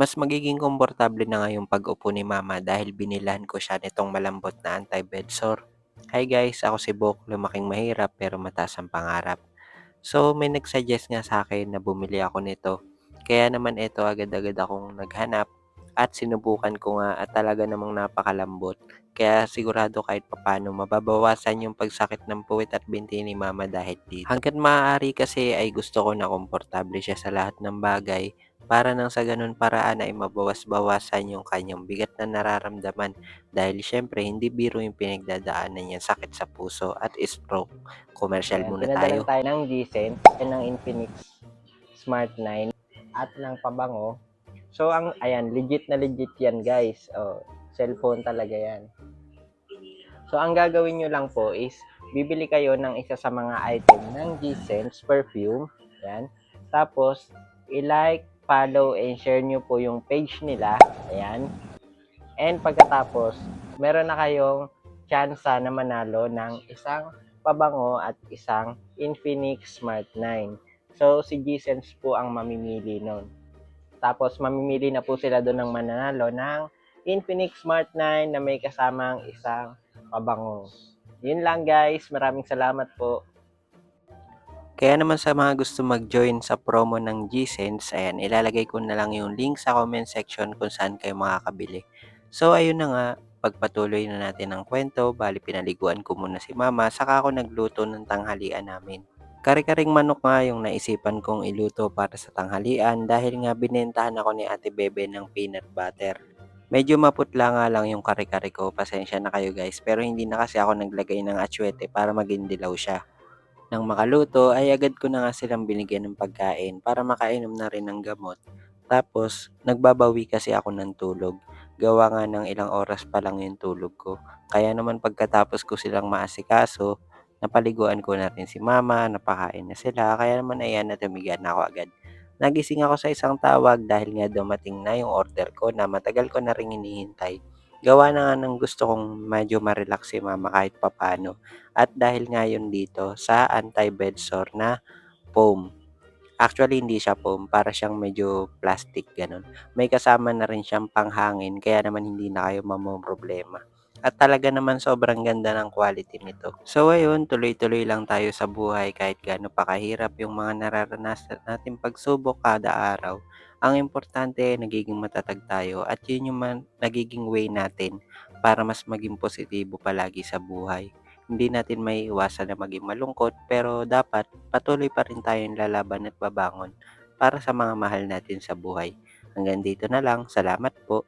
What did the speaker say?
Mas magiging komportable na nga yung pag-upo ni mama dahil binilhan ko siya nitong malambot na anti-bed sore. Hi guys, ako si Bok, lumaking mahirap pero mataas ang pangarap. So may nag-suggest nga sa akin na bumili ako nito. Kaya naman ito agad-agad akong naghanap at sinubukan ko nga at talaga namang napakalambot. Kaya sigurado kahit papano mababawasan yung pagsakit ng puwit at binti ni mama dahil dito. Hanggat maaari kasi ay gusto ko na komportable siya sa lahat ng bagay para nang sa ganun paraan ay mabawas-bawasan yung kanyang bigat na nararamdaman dahil syempre hindi biro yung pinagdadaanan niya sakit sa puso at stroke. Commercial muna pinadalan tayo. tayo ng G-Sense and ng Infinix Smart 9 at ng pabango. So, ang, ayan, legit na legit yan, guys. Oh, cellphone talaga yan. So, ang gagawin nyo lang po is, bibili kayo ng isa sa mga item ng G-Sense perfume. Ayan. Tapos, i-like, follow, and share nyo po yung page nila. Ayan. And pagkatapos, meron na kayong chance na manalo ng isang pabango at isang Infinix Smart 9. So, si G-Sense po ang mamimili nun. Tapos, mamimili na po sila doon ng mananalo ng Infinix Smart 9 na may kasamang isang pabango. Yun lang guys. Maraming salamat po. Kaya naman sa mga gusto mag-join sa promo ng G-Sense, ayan, ilalagay ko na lang yung link sa comment section kung saan kayo makakabili. So, ayun na nga, pagpatuloy na natin ang kwento, bali pinaliguan ko muna si mama, saka ako nagluto ng tanghalian namin. Kari-karing manok nga yung naisipan kong iluto para sa tanghalian dahil nga binentahan ako ni Ate Bebe ng peanut butter. Medyo maputla nga lang yung kare-kare ko, pasensya na kayo guys, pero hindi na kasi ako naglagay ng atsyete para maging dilaw siya. Nang makaluto ay agad ko na nga silang binigyan ng pagkain para makainom na rin ng gamot. Tapos, nagbabawi kasi ako ng tulog. Gawa nga ng ilang oras pa lang yung tulog ko. Kaya naman pagkatapos ko silang maasikaso, napaliguan ko na rin si mama, napakain na sila. Kaya naman ayan, natumigan na ako agad. Nagising ako sa isang tawag dahil nga dumating na yung order ko na matagal ko na rin hinihintay. Gawa na nga ng gusto kong medyo ma-relax si mama kahit papano. At dahil nga yun dito sa anti-bed sore na foam. Actually, hindi siya foam. Para siyang medyo plastic ganun. May kasama na rin siyang panghangin kaya naman hindi na kayo mamomroblema. At talaga naman sobrang ganda ng quality nito. So ayun, tuloy-tuloy lang tayo sa buhay kahit gaano pa kahirap yung mga nararanasan natin pagsubok kada araw. Ang importante, nagiging matatag tayo at yun yung man, nagiging way natin para mas maging positibo palagi sa buhay. Hindi natin may iwasan na maging malungkot pero dapat patuloy pa rin tayong lalaban at babangon para sa mga mahal natin sa buhay. Hanggang dito na lang. Salamat po.